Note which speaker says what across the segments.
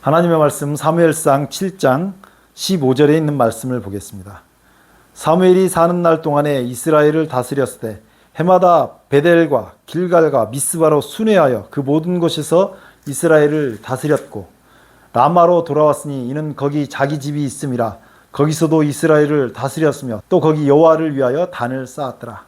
Speaker 1: 하나님의 말씀 사무엘상 7장 15절에 있는 말씀을 보겠습니다. 사무엘이 사는 날 동안에 이스라엘을 다스렸을 때 해마다 베델과 길갈과 미스바로 순회하여 그 모든 곳에서 이스라엘을 다스렸고 라마로 돌아왔으니 이는 거기 자기 집이 있음이라 거기서도 이스라엘을 다스렸으며 또 거기 여호와를 위하여 단을 쌓았더라.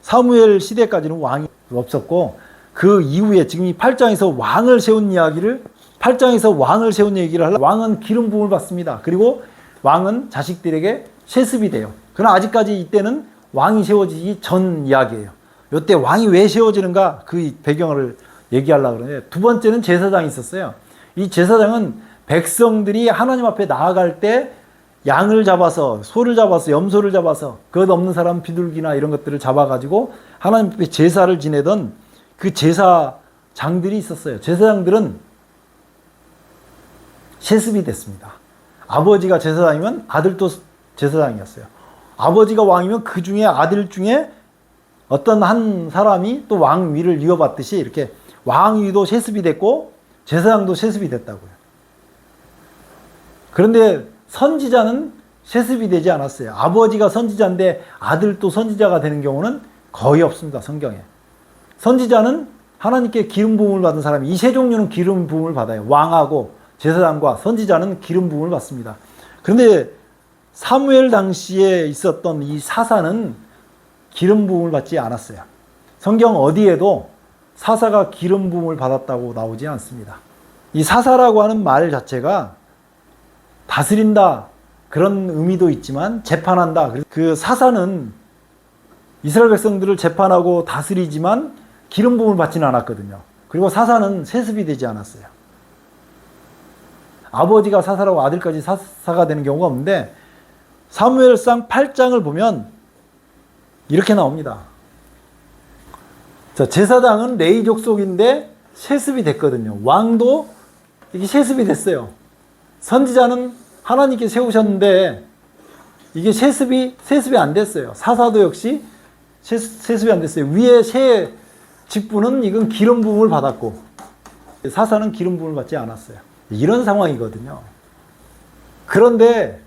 Speaker 1: 사무엘 시대까지는 왕이 없었고 그 이후에 지금 이 8장에서 왕을 세운 이야기를 8장에서 왕을 세운 얘기를 하려 왕은 기름 부음을 받습니다. 그리고 왕은 자식들에게 세습이 돼요. 그러나 아직까지 이때는 왕이 세워지기 전 이야기예요. 이때 왕이 왜 세워지는가 그 배경을 얘기하려고 그러는데 두 번째는 제사장이 있었어요. 이 제사장은 백성들이 하나님 앞에 나아갈 때 양을 잡아서 소를 잡아서 염소를 잡아서 그것 없는 사람 비둘기나 이런 것들을 잡아가지고 하나님 앞에 제사를 지내던 그 제사장들이 있었어요. 제사장들은 세습이 됐습니다. 아버지가 제사장이면 아들도 제사장이었어요. 아버지가 왕이면 그 중에 아들 중에 어떤 한 사람이 또 왕위를 이어받듯이 이렇게 왕위도 세습이 됐고 제사장도 세습이 됐다고요. 그런데 선지자는 세습이 되지 않았어요. 아버지가 선지자인데 아들도 선지자가 되는 경우는 거의 없습니다. 성경에. 선지자는 하나님께 기름 부음을 받은 사람이 이 세 종류는 기름 부음을 받아요. 왕하고 제사장과 선지자는 기름 부음을 받습니다. 그런데 사무엘 당시에 있었던 이 사사는 기름 부음을 받지 않았어요. 성경 어디에도 사사가 기름 부음을 받았다고 나오지 않습니다. 이 사사라고 하는 말 자체가 다스린다 그런 의미도 있지만 재판한다. 그 사사는 이스라엘 백성들을 재판하고 다스리지만 기름 부음을 받지는 않았거든요. 그리고 사사는 세습이 되지 않았어요. 아버지가 사사라고 아들까지 사사가 되는 경우가 없는데 사무엘상 8장을 보면 이렇게 나옵니다. 자, 제사장은 레이 족 속인데 세습이 됐거든요. 왕도 이게 세습이 됐어요. 선지자는 하나님께 세우셨는데 이게 세습이 세습이 안 됐어요. 사사도 역시 세습 이 안 됐어요. 위에 세 직분은 이건 기름 부음을 받았고 사사는 기름 부음을 받지 않았어요. 이런 상황이거든요. 그런데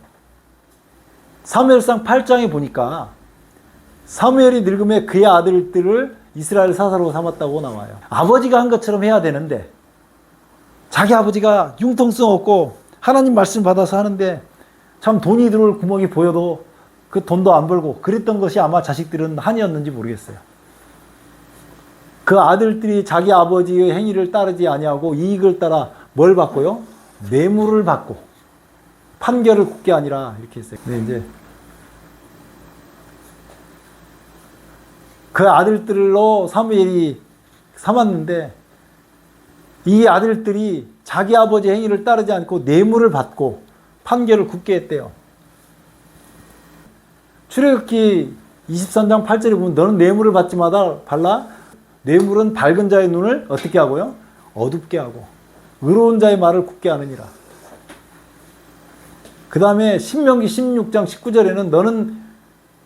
Speaker 1: 사무엘상 8장에 보니까 사무엘이 늙음에 그의 아들들을 이스라엘 사사로 삼았다고 나와요. 아버지가 한 것처럼 해야 되는데 자기 아버지가 융통성 없고 하나님 말씀 받아서 하는데 참 돈이 들어올 구멍이 보여도 그 돈도 안 벌고 그랬던 것이 아마 자식들은 한이었는지 모르겠어요. 그 아들들이 자기 아버지의 행위를 따르지 아니하고 이익을 따라 뭘 받고요? 뇌물을 받고 판결을 굳게 아니라 이렇게 했어요. 근데 이제 그 아들들로 사무엘이 삼았는데 이 아들들이 자기 아버지 행위를 따르지 않고 뇌물을 받고 판결을 굳게 했대요. 출애굽기 23장 8절에 보면 너는 뇌물을 받지 마다 발라 뇌물은 밝은 자의 눈을 어떻게 하고요? 어둡게 하고 의로운 자의 말을 굳게 하느니라. 그 다음에 신명기 16장 19절에는 너는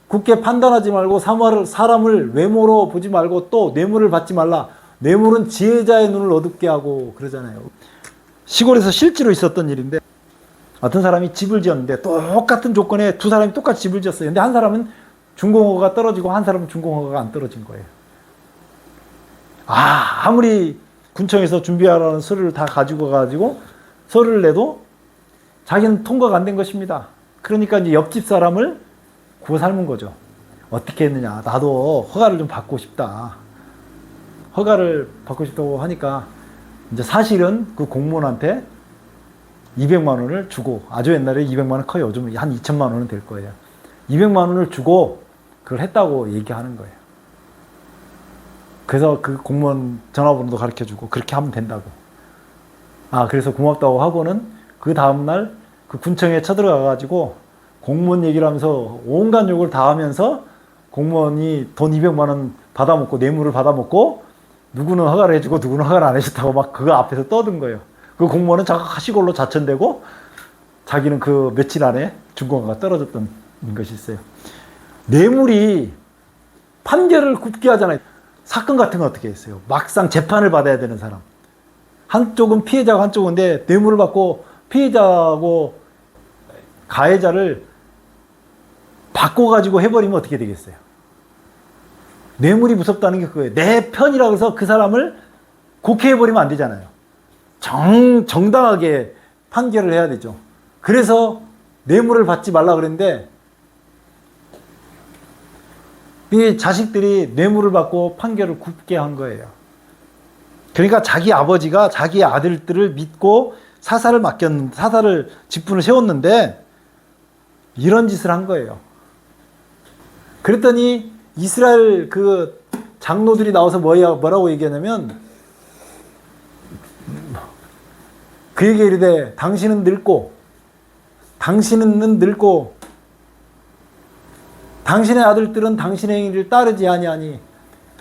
Speaker 1: 굳게 판단하지 말고 사람을 외모로 보지 말고 또 뇌물을 받지 말라. 뇌물은 지혜자의 눈을 어둡게 하고 그러잖아요. 시골에서 실제로 있었던 일인데 어떤 사람이 집을 지었는데 똑같은 조건에 두 사람이 똑같이 집을 지었어요. 근데 한 사람은 중공허가 떨어지고 한 사람은 중공허가 안 떨어진 거예요. 아, 아무리 군청에서 준비하라는 서류를 다 가지고 가지고 서류를 내도 자기는 통과가 안 된 것입니다. 그러니까 이제 옆집 사람을 구워 삶은 거죠. 어떻게 했느냐. 나도 허가를 좀 받고 싶다. 허가를 받고 싶다고 하니까 이제 사실은 그 공무원한테 200만 원을 주고 아주 옛날에 200만 원 커요. 요즘 한 2천만 원은 될 거예요. 200만 원을 주고 그걸 했다고 얘기하는 거예요. 그래서 그 공무원 전화번호도 가르쳐 주고 그렇게 하면 된다고. 아, 그래서 고맙다고 하고는 그 다음날 그 군청에 쳐들어가 가지고 공무원 얘기를 하면서 온갖 욕을 다 하면서 공무원이 돈 200만 원 받아먹고 뇌물을 받아먹고 누구는 허가를 해주고 누구는 허가를 안 해줬다고 막 그거 앞에서 떠든 거예요. 그 공무원은 자가 시골로 자천되고 자기는 그 며칠 안에 중공화가 떨어졌던 것이 있어요. 뇌물이 판결을 굳게 하잖아요. 사건 같은 거 어떻게 했어요? 막상 재판을 받아야 되는 사람. 한쪽은 피해자고 한쪽인데 뇌물을 받고 피해자하고 가해자를 바꿔가지고 해버리면 어떻게 되겠어요? 뇌물이 무섭다는 게 그거예요. 내 편이라고 해서 그 사람을 곡해해버리면 안 되잖아요. 정, 정당하게 판결을 해야 되죠. 그래서 뇌물을 받지 말라 그랬는데, 이 자식들이 뇌물을 받고 판결을 굽게 한 거예요. 그러니까 자기 아버지가 자기 아들들을 믿고 사사를 맡겼, 사사를 직분을 세웠는데, 이런 짓을 한 거예요. 그랬더니 이스라엘 그 장로들이 나와서 뭐라고 얘기하냐면, 그에게 이르되 당신은 늙고 당신은 늙고 당신의 아들들은 당신의 일을 따르지 아니하니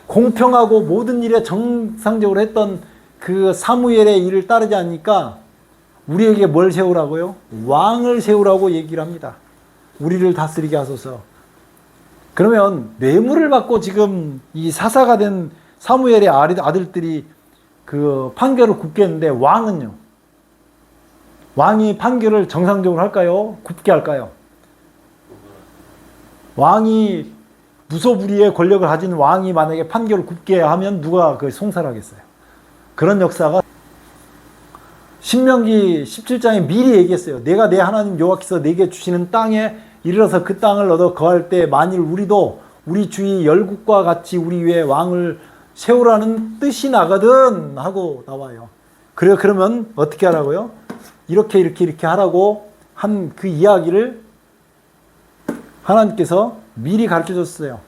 Speaker 1: 공평하고 모든 일에 정상적으로 했던 그 사무엘의 일을 따르지 않으니까 우리에게 뭘 세우라고요? 왕을 세우라고 얘기를 합니다. 우리를 다스리게 하소서. 그러면 뇌물을 받고 지금 이 사사가 된 사무엘의 아들들이 그 판결을 굽게 했는데 왕은요? 왕이 판결을 정상적으로 할까요? 굽게 할까요? 왕이 무소불위의 권력을 가진 왕이 만약에 판결을 굽게 하면 누가 그 송사하겠어요? 그런 역사가 신명기 17장에 미리 얘기했어요. 내가 내 하나님 여호와께서 내게 주시는 땅에 이르러서 그 땅을 얻어 거할 때 만일 우리도 우리 주위 열국과 같이 우리 위에 왕을 세우라는 뜻이 나거든 하고 나와요. 그래 그러면 어떻게 하라고요? 이렇게 이렇게 이렇게 하라고 한 그 이야기를 하나님께서 미리 가르쳐 줬어요.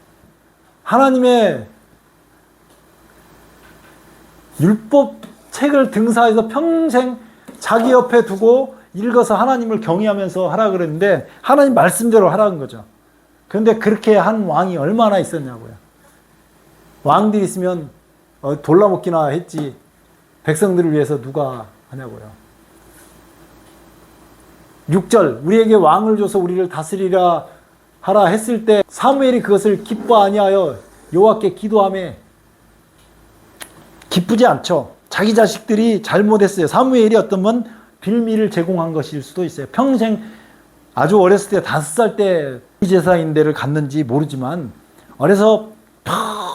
Speaker 1: 하나님의 율법 책을 등사해서 평생 자기 옆에 두고 읽어서 하나님을 경외하면서 하라 그랬는데 하나님 말씀대로 하라는 거죠. 그런데 그렇게 한 왕이 얼마나 있었냐고요. 왕들이 있으면 어, 돌라먹기나 했지 백성들을 위해서 누가 하냐고요. 6절 우리에게 왕을 줘서 우리를 다스리라 하라 했을 때 사무엘이 그것을 기뻐 아니하여 여호와께 기도하며 기쁘지 않죠. 자기 자식들이 잘못했어요. 사무엘이 어떤 건 빌미를 제공한 것일 수도 있어요. 평생 아주 어렸을 때 다섯 살 때 제사인대를 갔는지 모르지만 어려서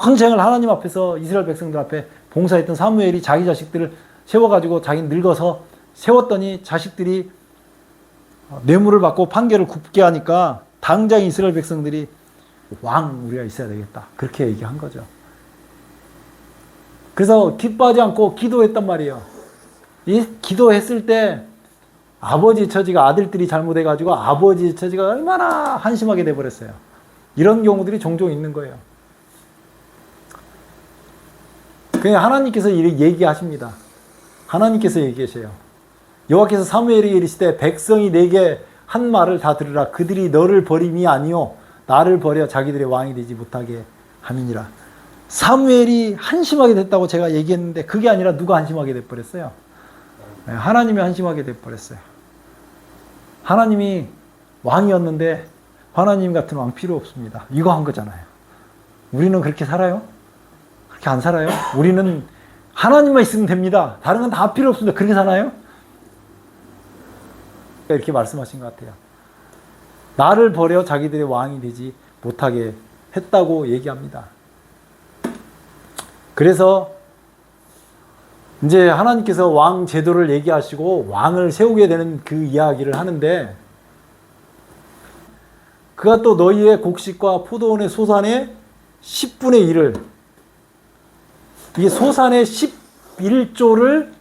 Speaker 1: 평생을 하나님 앞에서 이스라엘 백성들 앞에 봉사했던 사무엘이 자기 자식들을 세워가지고 자기 늙어서 세웠더니 자식들이 뇌물을 받고 판결을 굽게 하니까 당장 이스라엘 백성들이 왕 우리가 있어야 되겠다 그렇게 얘기한 거죠. 그래서 기뻐하지 않고 기도했단 말이에요. 이 기도했을 때 아버지 처지가 아들들이 잘못해 가지고 아버지 처지가 얼마나 한심하게 돼 버렸어요. 이런 경우들이 종종 있는 거예요. 그냥 하나님께서 얘기하십니다. 하나님께서 얘기하세요. 여호와께서 사무엘에게 이르시되 백성이 내게 한 말을 다 들으라 그들이 너를 버림이 아니요 나를 버려 자기들의 왕이 되지 못하게 함이니라. 사무엘이 한심하게 됐다고 제가 얘기했는데 그게 아니라 누가 한심하게 돼 버렸어요? 네, 하나님이 한심하게 돼 버렸어요. 하나님이 왕이었는데 하나님 같은 왕 필요 없습니다. 이거 한 거잖아요. 우리는 그렇게 살아요? 그렇게 안 살아요? 우리는 하나님만 있으면 됩니다. 다른 건 다 필요 없습니다. 그렇게 사나요? 이렇게 말씀하신 것 같아요. 나를 버려 자기들의 왕이 되지 못하게 했다고 얘기합니다. 그래서 이제 하나님께서 왕 제도를 얘기하시고 왕을 세우게 되는 그 이야기를 하는데 그가 또 너희의 곡식과 포도원의 소산의 10분의 1을 이 소산의 11조를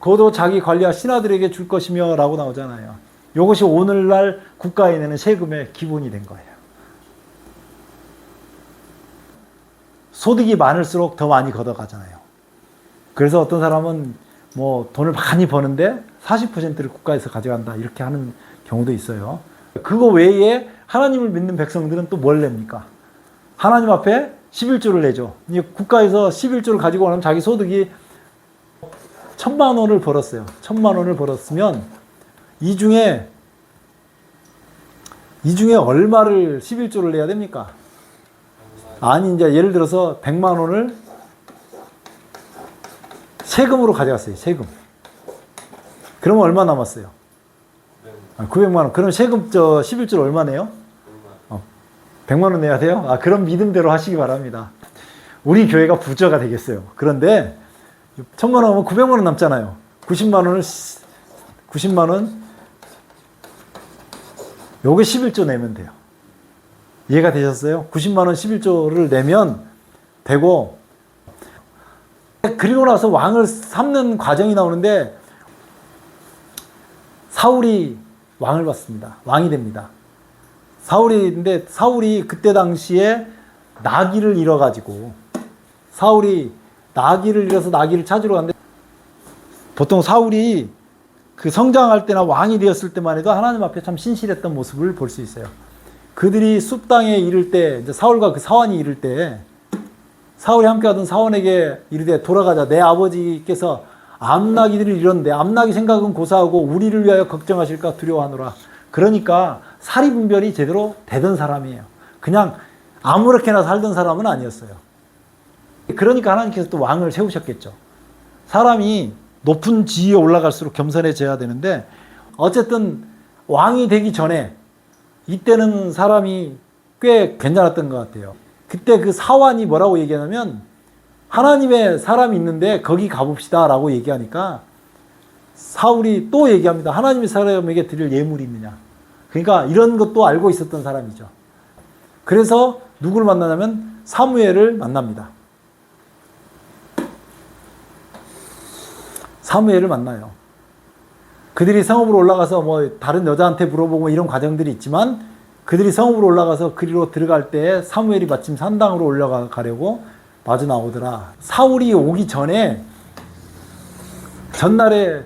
Speaker 1: 그도 자기 관리와 신하들에게 줄 것이며 라고 나오잖아요. 이것이 오늘날 국가에 내는 세금의 기본이 된 거예요. 소득이 많을수록 더 많이 걷어가잖아요. 그래서 어떤 사람은 뭐 돈을 많이 버는데 40%를 국가에서 가져간다 이렇게 하는 경우도 있어요. 그거 외에 하나님을 믿는 백성들은 또 뭘 냅니까? 하나님 앞에 11조를 내죠. 국가에서 11조를 가지고 가면 자기 소득이 천만 원을 벌었어요. 천만 원을 벌었으면 이 중에 이 중에 얼마를 11조를 내야 됩니까? 아니 이제 예를 들어서 100만 원을 세금으로 가져갔어요. 세금. 그러면 얼마 남았어요? 아, 900만 원. 그럼 세금 저 11조 얼마 내요? 100만 원 내야 돼요? 아, 그런 믿음대로 하시기 바랍니다. 우리 교회가 부자가 되겠어요. 그런데 천만 원 하면 900만 원 남잖아요. 90만 원을 90만 원 요게 11조 내면 돼요. 이해가 되셨어요? 90만 원 11조를 내면 되고 그리고 나서 왕을 삼는 과정이 나오는데 사울이 왕을 받습니다. 왕이 됩니다. 사울이인데 사울이 그때 당시에 나귀를 잃어가지고 사울이 나귀를 잃어서 나귀를 찾으러 갔는데 보통 사울이 그 성장할 때나 왕이 되었을 때만 해도 하나님 앞에 참 신실했던 모습을 볼 수 있어요. 그들이 숲 땅에 이를 때 사울과 그 사원이 이를 때 사울이 함께하던 사원에게 이르되 돌아가자 내 아버지께서 암나기들을 잃었는데 암나기 생각은 고사하고 우리를 위하여 걱정하실까 두려워하노라. 그러니까 사리 분별이 제대로 되던 사람이에요. 그냥 아무렇게나 살던 사람은 아니었어요. 그러니까 하나님께서 또 왕을 세우셨겠죠. 사람이 높은 지위에 올라갈수록 겸손해져야 되는데 어쨌든 왕이 되기 전에 이때는 사람이 꽤 괜찮았던 것 같아요. 그때 그 사환이 뭐라고 얘기하냐면 하나님의 사람이 있는데 거기 가봅시다 라고 얘기하니까 사울이 또 얘기합니다. 하나님의 사람에게 드릴 예물이 있느냐. 그러니까 이런 것도 알고 있었던 사람이죠. 그래서 누구를 만나냐면 사무엘을 만납니다. 사무엘을 만나요. 그들이 성읍으로 올라가서 뭐 다른 여자한테 물어보고 이런 과정들이 있지만 그들이 성읍으로 올라가서 그리로 들어갈 때 사무엘이 마침 산당으로 올라가려고 마주 나오더라. 사울이 오기 전에 전날에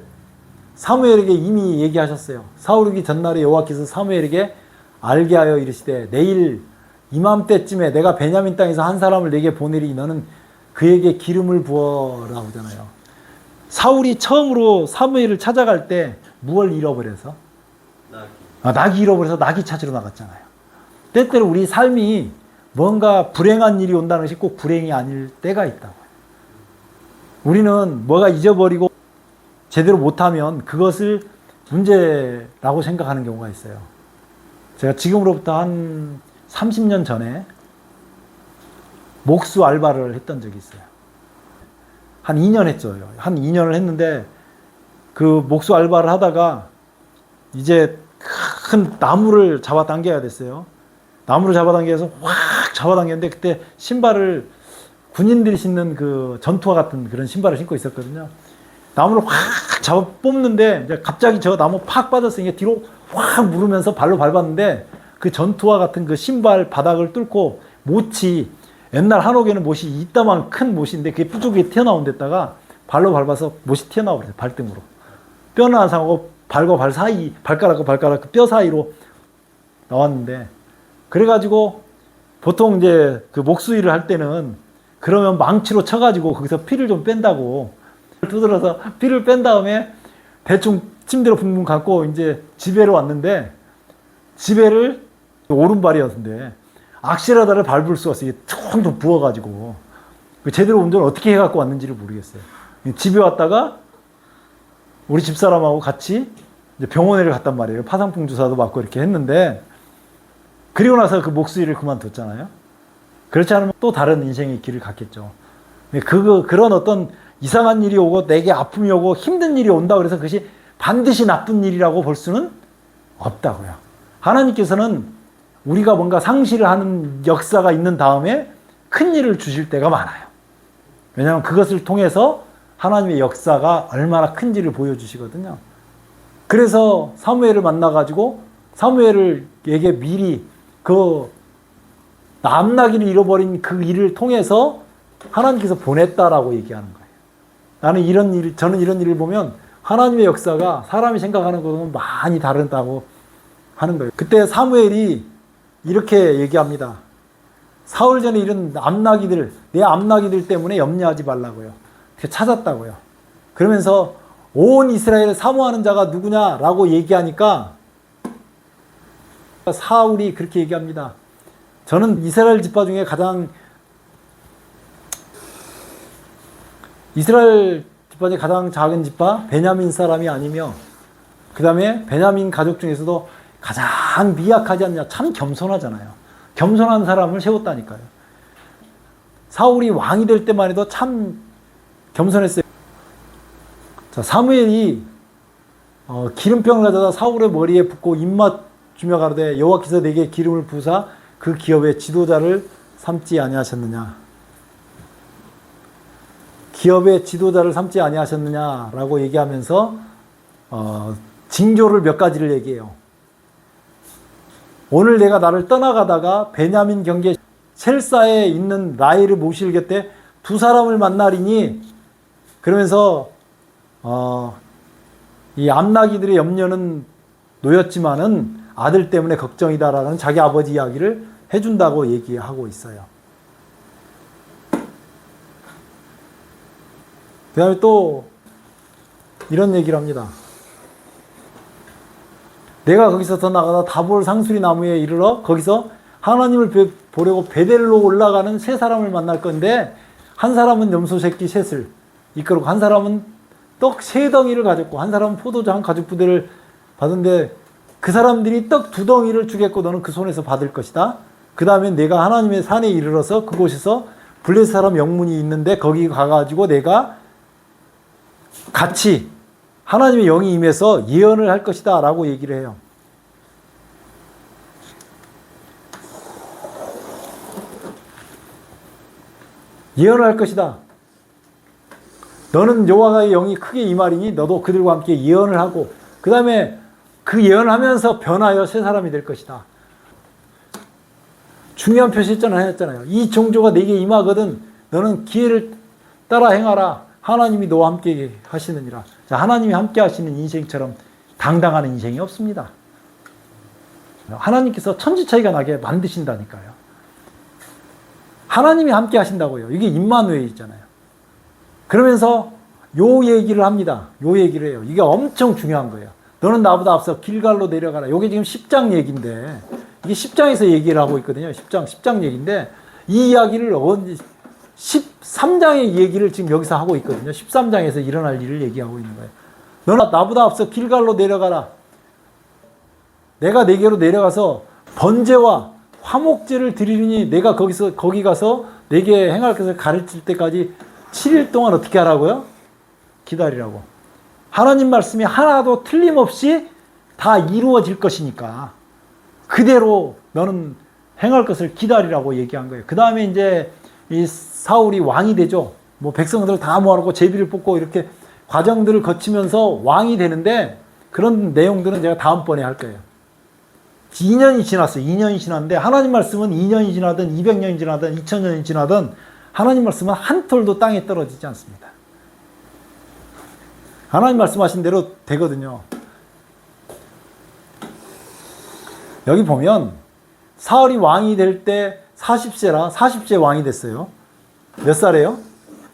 Speaker 1: 사무엘에게 이미 얘기하셨어요. 사울이 전날에 여호와께서 사무엘에게 알게 하여 이르시되 내일 이맘때쯤에 내가 베냐민 땅에서 한 사람을 내게 보내리 너는 그에게 기름을 부어라 하잖아요. 사울이 처음으로 사무엘을 찾아갈 때 무얼 잃어버려서
Speaker 2: 나기.
Speaker 1: 아, 낙이 잃어버려서 낙이 찾으러 나갔잖아요. 때때로 우리 삶이 뭔가 불행한 일이 온다는 것이 꼭 불행이 아닐 때가 있다고. 우리는 뭐가 잊어버리고 제대로 못하면 그것을 문제라고 생각하는 경우가 있어요. 제가 지금으로부터 한 30년 전에 목수 알바를 했던 적이 있어요. 한 2년 했죠. 한 2년을 했는데 그 목수 알바를 하다가 이제 큰 나무를 잡아당겨야 됐어요. 나무를 잡아당겨서 확 잡아당겼는데 그때 신발을 군인들이 신는 그 전투화 같은 그런 신발을 신고 있었거든요. 나무를 확 잡아 뽑는데 이제 갑자기 저 나무 팍 빠졌으니까 뒤로 확 물으면서 발로 밟았는데 그 전투화 같은 그 신발 바닥을 뚫고 못이 옛날 한옥에는 못이 이따만 큰 못인데 그게 뾰족하게 튀어나온 데다가 발로 밟아서 못이 튀어나와 버렸어요. 발등으로. 뼈는 안 상하고 발과 발 사이, 발가락과 발가락 그 뼈 사이로 나왔는데 그래가지고 보통 이제 그 목수일을 할 때는 그러면 망치로 쳐가지고 거기서 피를 좀 뺀다고 두드려서 피를 뺀 다음에 대충 침대로 붕붕 갖고 이제 집에로 왔는데 집에를 오른발이었는데 악실하다를 밟을 수가 없어요. 이게 퉁퉁 부어가지고 그 제대로 운전을 어떻게 해갖고 왔는지를 모르겠어요. 집에 왔다가 우리 집사람하고 같이 병원에 갔단 말이에요. 파상풍 주사도 맞고 이렇게 했는데 그리고 나서 그 목수일을 그만뒀잖아요. 그렇지 않으면 또 다른 인생의 길을 갔겠죠. 그 그런 어떤 이상한 일이 오고 내게 아픔이 오고 힘든 일이 온다 그래서 그것이 반드시 나쁜 일이라고 볼 수는 없다고요. 하나님께서는 우리가 뭔가 상실을 하는 역사가 있는 다음에 큰 일을 주실 때가 많아요. 왜냐하면 그것을 통해서 하나님의 역사가 얼마나 큰지를 보여주시거든요. 그래서 사무엘을 만나가지고 사무엘에게 미리 그 남나기를 잃어버린 그 일을 통해서 하나님께서 보냈다라고 얘기하는 거예요. 나는 이런 일, 저는 이런 일을 보면 하나님의 역사가 사람이 생각하는 것과는 많이 다르다고 하는 거예요. 그때 사무엘이 이렇게 얘기합니다. 사흘 전에 이런 암나기들, 내 암나기들 때문에 염려하지 말라고요. 찾았다고요. 그러면서 온 이스라엘을 사모하는 자가 누구냐라고 얘기하니까 사울이 그렇게 얘기합니다. 저는 이스라엘 지파 중에 가장 이스라엘 지파 중에 가장 작은 지파 베냐민 사람이 아니며 그 다음에 베냐민 가족 중에서도 가장 미약하지 않냐 참 겸손하잖아요. 겸손한 사람을 세웠다니까요. 사울이 왕이 될 때만 해도 참 겸손했어요. 자, 사무엘이 어, 기름병을 가져다 사울의 머리에 붓고 입맛 주며 가로되 여호와께서 내게 기름을 부사 그 기업의 지도자를 삼지 아니하셨느냐. 기업의 지도자를 삼지 아니하셨느냐라고 얘기하면서 어, 징조를 몇 가지를 얘기해요. 오늘 내가 나를 떠나가다가 베냐민 경계 셀사에 있는 라헬을 모실 곁에 두 사람을 만나리니 그러면서 어, 이 암나기들의 염려는 놓였지만은 아들 때문에 걱정이다라는 자기 아버지 이야기를 해준다고 얘기하고 있어요. 그 다음에 또 이런 얘기를 합니다. 내가 거기서 더 나가다 다볼 상수리 나무에 이르러 거기서 하나님을 뵈- 보려고 베델로 올라가는 세 사람을 만날 건데 한 사람은 염소 새끼 셋을 이끌고 한 사람은 떡 세 덩이를 가졌고 한 사람은 포도주 한 가죽 부대를 받은데 그 사람들이 떡 두 덩이를 주겠고 너는 그 손에서 받을 것이다. 그 다음에 내가 하나님의 산에 이르러서 그곳에서 블레 사람 영문이 있는데 거기 가가지고 내가 같이 하나님의 영이 임해서 예언을 할 것이다 라고 얘기를 해요. 예언을 할 것이다. 너는 여호와의 영이 크게 임하리니 너도 그들과 함께 예언을 하고 그 다음에 그 예언을 하면서 변하여 새 사람이 될 것이다. 중요한 표시했잖아요. 했잖아요. 이 종조가 내게 임하거든 너는 기회를 따라 행하라. 하나님이 너와 함께 하시느니라. 자, 하나님이 함께 하시는 인생처럼 당당한 인생이 없습니다. 하나님께서 천지 차이가 나게 만드신다니까요. 하나님이 함께 하신다고요. 이게 임마누엘 있잖아요. 그러면서 요 얘기를 합니다. 요 얘기를 해요. 이게 엄청 중요한 거예요. 너는 나보다 앞서 길갈로 내려가라. 요게 지금 10장 얘기인데 이게 10장에서 얘기를 하고 있거든요. 10장 10장 얘기인데 이 이야기를 13장의 얘기를 지금 여기서 하고 있거든요. 13장에서 일어날 일을 얘기하고 있는 거예요. 너는 나보다 앞서 길갈로 내려가라. 내가 내게로 내려가서 번제와 화목제를 드리니 내가 거기서 거기 가서 내게 행할 것을 가르칠 때까지 7일 동안 어떻게 하라고요? 기다리라고. 하나님 말씀이 하나도 틀림없이 다 이루어질 것이니까 그대로 너는 행할 것을 기다리라고 얘기한 거예요. 그 다음에 이제 이 사울이 왕이 되죠. 뭐 백성들 다 모아놓고 제비를 뽑고 이렇게 과정들을 거치면서 왕이 되는데 그런 내용들은 제가 다음번에 할 거예요. 2년이 지났어요. 2년이 지났는데 하나님 말씀은 2년이 지나든 200년이 지나든 2000년이 지나든 하나님 말씀은 한 톨도 땅에 떨어지지 않습니다. 하나님 말씀하신 대로 되거든요. 여기 보면 사울이 왕이 될 때 40세라 40세 왕이 됐어요. 몇 살이에요?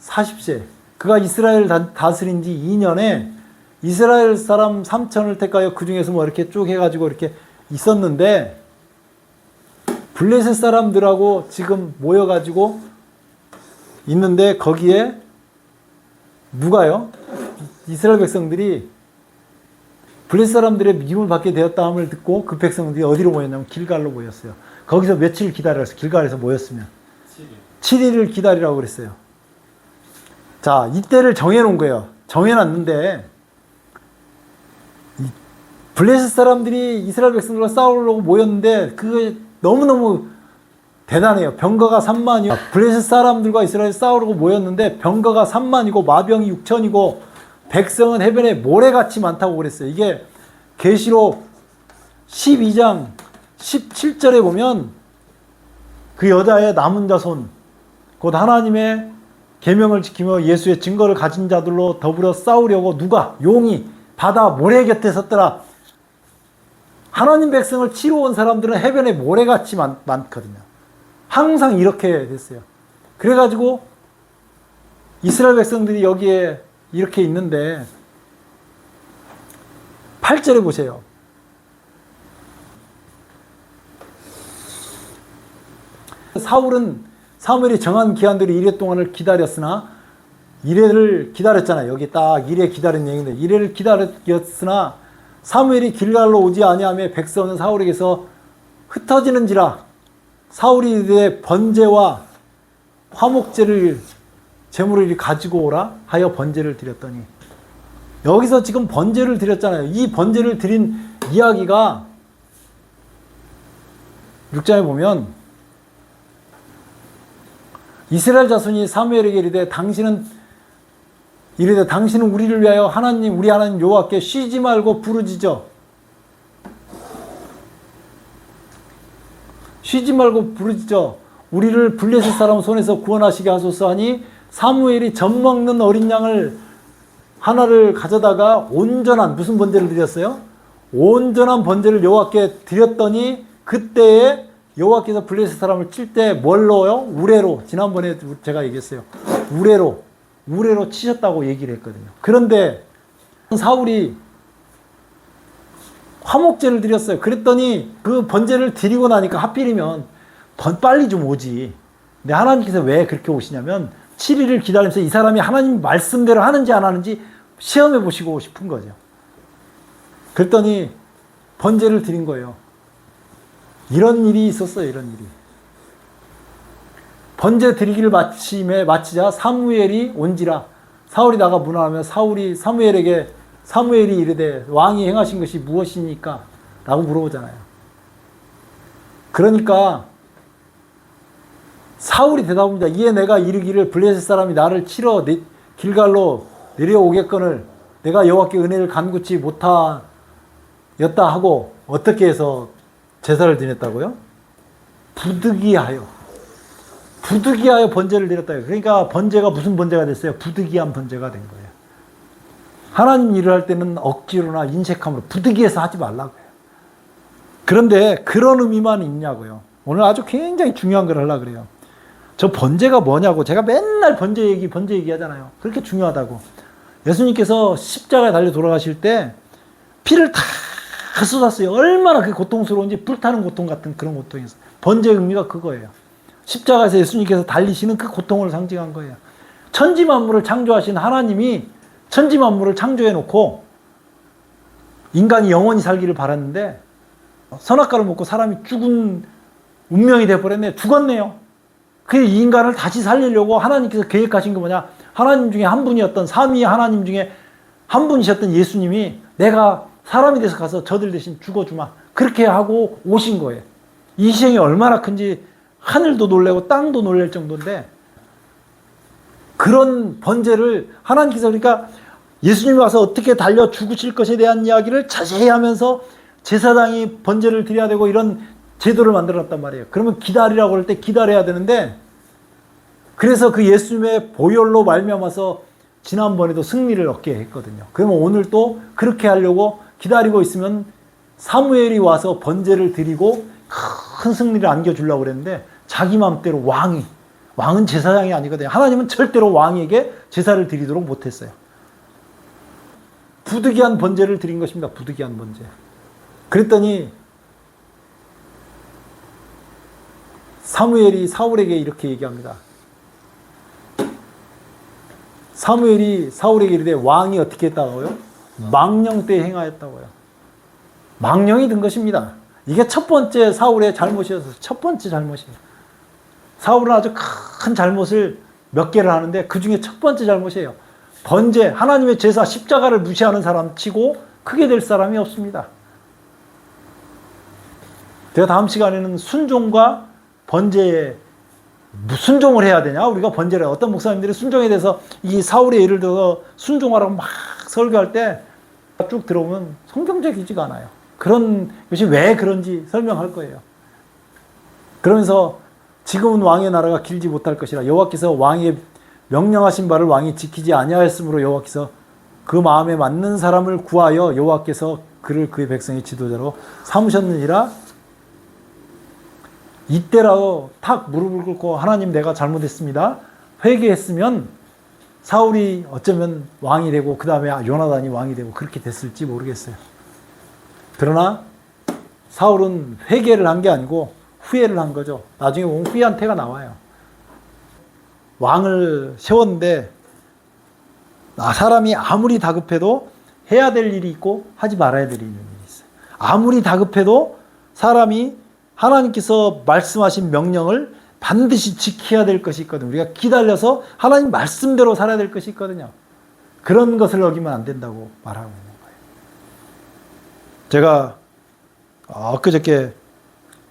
Speaker 1: 40세. 그가 이스라엘을 다- 다스린 지 2년에 이스라엘 사람 3천을 택하여 그 중에서 뭐 이렇게 쭉 해가지고 이렇게 있었는데 블레셋 사람들하고 지금 모여가지고 있는데 거기에 누가요? 이스라엘 백성들이 블레셋 사람들의 미움을 받게 되었다함을 듣고 그 백성들이 어디로 모였냐면 길갈로 모였어요. 거기서 며칠 기다렸어요. 길갈에서 모였으면 7일을 기다리라고 그랬어요. 자, 이때를 정해놓은 거예요. 정해놨는데 이 블레셋 사람들이 이스라엘 백성들과 싸우려고 모였는데 그게 너무너무 대단해요. 병거가 3만이요. 블레셋 사람들과 이스라엘 싸우려고 모였는데 병거가 3만이고 마병이 6천이고 백성은 해변에 모래같이 많다고 그랬어요. 이게 계시록 12장 17절에 보면 그 여자의 남은 자손 곧 하나님의 계명을 지키며 예수의 증거를 가진 자들로 더불어 싸우려고 누가 용이 바다 모래 곁에 섰더라. 하나님 백성을 치러 온 사람들은 해변에 모래같이 많, 많거든요. 항상 이렇게 됐어요. 그래가지고 이스라엘 백성들이 여기에 이렇게 있는데 8절에 보세요. 사울은 사무엘이 정한 기한대로 이래 동안을 기다렸으나 이래를 기다렸잖아요. 여기 딱 이래 기다린 얘기인데 이래를 기다렸으나 사무엘이 길갈로 오지 아니하며 백성은 사울에게서 흩어지는지라 사울이 이르되 번제와 화목제를 제물을 가지고 오라 하여 번제를 드렸더니 여기서 지금 번제를 드렸잖아요. 이 번제를 드린 이야기가 6장에 보면 이스라엘 자손이 사무엘에게 이르되 당신은 이르되 당신은 우리를 위하여 하나님 우리 하나님 여호와께 쉬지 말고 부르짖어 쉬지 말고 부르짖어 우리를 블레셋 사람 손에서 구원하시게 하소서 하니 사무엘이 젖 먹는 어린 양을 하나를 가져다가 온전한 무슨 번제를 드렸어요? 온전한 번제를 여호와께 드렸더니 그때에 여호와께서 블레셋 사람을 칠 때뭘 넣어요? 우레로 지난번에 제가 얘기했어요. 우레로 우레로 치셨다고 얘기를 했거든요. 그런데 사울이 화목제를 드렸어요. 그랬더니 그 번제를 드리고 나니까 하필이면 번- 빨리 좀 오지. 근데 하나님께서 왜 그렇게 오시냐면 7일을 기다리면서 이 사람이 하나님 말씀대로 하는지 안 하는지 시험해 보시고 싶은 거죠. 그랬더니 번제를 드린 거예요. 이런 일이 있었어요. 이런 일이. 번제 드리기를 마침에 마치자 사무엘이 온지라 사울이 나가 문하며 사울이 사무엘에게 사무엘이 이르되 왕이 행하신 것이 무엇입니까? 라고 물어보잖아요. 그러니까 사울이 대답합니다. 이에 내가 이르기를 블레셋 사람이 나를 치러 내- 길갈로 내려오겠거늘 내가 여호와께 은혜를 간구치 못하였다 하고 어떻게 해서 제사를 지냈다고요? 부득이하여 부득이하여 번제를 드렸다. 그러니까 번제가 무슨 번제가 됐어요? 부득이한 번제가 된 거예요. 하나님 일을 할 때는 억지로나 인색함으로 부득이해서 하지 말라고요. 그런데 그런 의미만 있냐고요. 오늘 아주 굉장히 중요한 걸 하려고 그래요. 저 번제가 뭐냐고 제가 맨날 번제 얘기 번제 얘기 하잖아요. 그렇게 중요하다고. 예수님께서 십자가에 달려 돌아가실 때 피를 다 쏟았어요. 얼마나 그 고통스러운지 불타는 고통 같은 그런 고통이었어요. 번제 의미가 그거예요. 십자가에서 예수님께서 달리시는 그 고통을 상징한 거예요. 천지 만물을 창조하신 하나님이 천지 만물을 창조해 놓고 인간이 영원히 살기를 바랐는데 선악과를 먹고 사람이 죽은 운명이 돼 버렸네. 죽었네요. 그 인간을 다시 살리려고 하나님께서 계획하신 게 뭐냐? 하나님 중에 한 분이었던 삼위 하나님 중에 한 분이셨던 예수님이 내가 사람이 돼서 가서 저들 대신 죽어주마. 그렇게 하고 오신 거예요. 이 희생이 얼마나 큰지 하늘도 놀래고 땅도 놀랄 정도인데 그런 번제를 하나님께서 그러니까 예수님이 와서 어떻게 달려 죽으실 것에 대한 이야기를 자세히 하면서 제사장이 번제를 드려야 되고 이런 제도를 만들어 놨단 말이에요. 그러면 기다리라고 할 때 기다려야 되는데 그래서 그 예수님의 보혈로 말미암아서 지난번에도 승리를 얻게 했거든요. 그러면 오늘 또 그렇게 하려고 기다리고 있으면 사무엘이 와서 번제를 드리고 큰 승리를 안겨주려고 그랬는데 자기 마음대로 왕이 왕은 제사장이 아니거든요. 하나님은 절대로 왕에게 제사를 드리도록 못했어요. 부득이한 번제를 드린 것입니다. 부득이한 번제. 그랬더니 사무엘이 사울에게 이렇게 얘기합니다. 사무엘이 사울에게 이르되 왕이 어떻게 했다고요? 망령 때 행하였다고요. 망령이 든 것입니다. 이게 첫 번째 사울의 잘못이어서 첫 번째 잘못이에요. 사울은 아주 큰 잘못을 몇 개를 하는데 그 중에 첫 번째 잘못이에요. 번제, 하나님의 제사, 십자가를 무시하는 사람 치고 크게 될 사람이 없습니다. 제가 다음 시간에는 순종과 번제에 순종을 해야 되냐? 우리가 번제를 어떤 목사님들이 순종에 대해서 이 사울의 예를 들어서 순종하라고 막 설교할 때 쭉 들어오면 성경적이지가 않아요. 그런 것이 왜 그런지 설명할 거예요. 그러면서 지금은 왕의 나라가 길지 못할 것이라 여호와께서 왕의 명령하신 바를 왕이 지키지 아니하였으므로 여호와께서 그 마음에 맞는 사람을 구하여 여호와께서 그를 그의 백성의 지도자로 삼으셨느니라 이때라도 탁 무릎을 꿇고 하나님 내가 잘못했습니다. 회개했으면 사울이 어쩌면 왕이 되고 그 다음에 요나단이 왕이 되고 그렇게 됐을지 모르겠어요. 그러나 사울은 회개를 한 게 아니고 후회를 한 거죠. 나중에 보면 후회한 태가 나와요. 왕을 세웠는데 아, 사람이 아무리 다급해도 해야 될 일이 있고 하지 말아야 될 일이 있어요. 아무리 다급해도 사람이 하나님께서 말씀하신 명령을 반드시 지켜야 될 것이 있거든. 우리가 기다려서 하나님 말씀대로 살아야 될 것이 있거든요. 그런 것을 어기면 안 된다고 말하고 있는 거예요. 제가 엊그저께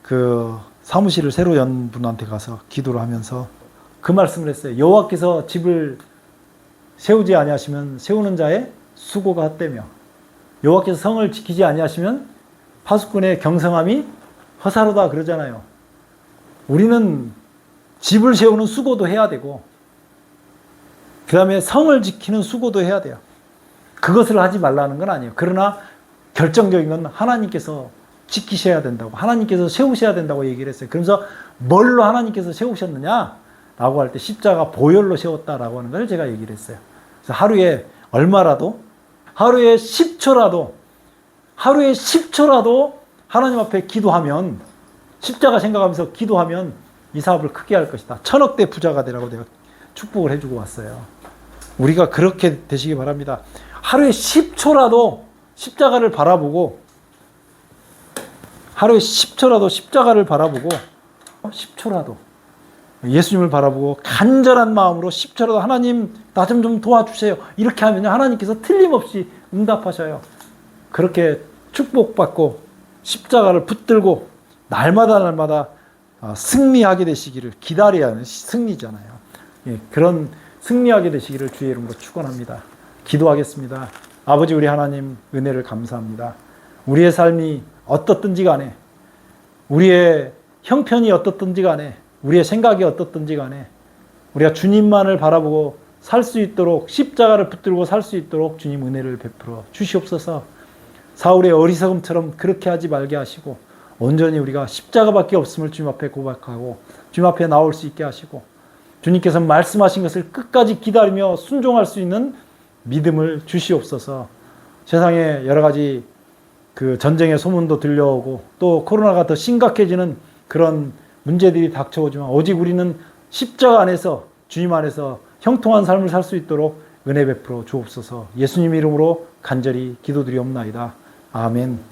Speaker 1: 그 사무실을 새로 연 분한테 가서 기도를 하면서 그 말씀을 했어요. 여호와께서 집을 세우지 아니하시면 세우는 자의 수고가 헛되며 여호와께서 성을 지키지 아니하시면 파수꾼의 경성함이 허사로다 그러잖아요. 우리는 집을 세우는 수고도 해야 되고 그 다음에 성을 지키는 수고도 해야 돼요. 그것을 하지 말라는 건 아니에요. 그러나 결정적인 건 하나님께서 지키셔야 된다고 하나님께서 세우셔야 된다고 얘기를 했어요. 그러면서 뭘로 하나님께서 세우셨느냐? 라고 할 때 십자가 보혈로 세웠다라고 하는 걸 제가 얘기를 했어요. 그래서 하루에 얼마라도 하루에 10초라도 하루에 10초라도 하나님 앞에 기도하면 십자가 생각하면서 기도하면 이 사업을 크게 할 것이다. 천억대 부자가 되라고 내가 축복을 해주고 왔어요. 우리가 그렇게 되시기 바랍니다. 하루에 10초라도 십자가를 바라보고 하루에 10초라도 십자가를 바라보고 10초라도 예수님을 바라보고 간절한 마음으로 10초라도 하나님 나 좀 좀 도와주세요. 이렇게 하면 하나님께서 틀림없이 응답하셔요. 그렇게 축복받고 십자가를 붙들고 날마다 날마다 아, 승리하게 되시기를 기다려야 하는 승리잖아요. 예, 그런 승리하게 되시기를 주의 이름으로 축원합니다. 기도하겠습니다. 아버지 우리 하나님 은혜를 감사합니다. 우리의 삶이 어떻든지 간에 우리의 형편이 어떻든지 간에 우리의 생각이 어떻든지 간에 우리가 주님만을 바라보고 살 수 있도록 십자가를 붙들고 살 수 있도록 주님 은혜를 베풀어 주시옵소서. 사울의 어리석음처럼 그렇게 하지 말게 하시고 온전히 우리가 십자가밖에 없음을 주님 앞에 고백하고 주님 앞에 나올 수 있게 하시고 주님께서 말씀하신 것을 끝까지 기다리며 순종할 수 있는 믿음을 주시옵소서. 세상에 여러 가지 그 전쟁의 소문도 들려오고 또 코로나가 더 심각해지는 그런 문제들이 닥쳐오지만 오직 우리는 십자가 안에서 주님 안에서 형통한 삶을 살 수 있도록 은혜 베풀어 주옵소서. 예수님 이름으로 간절히 기도드리옵나이다. 아멘.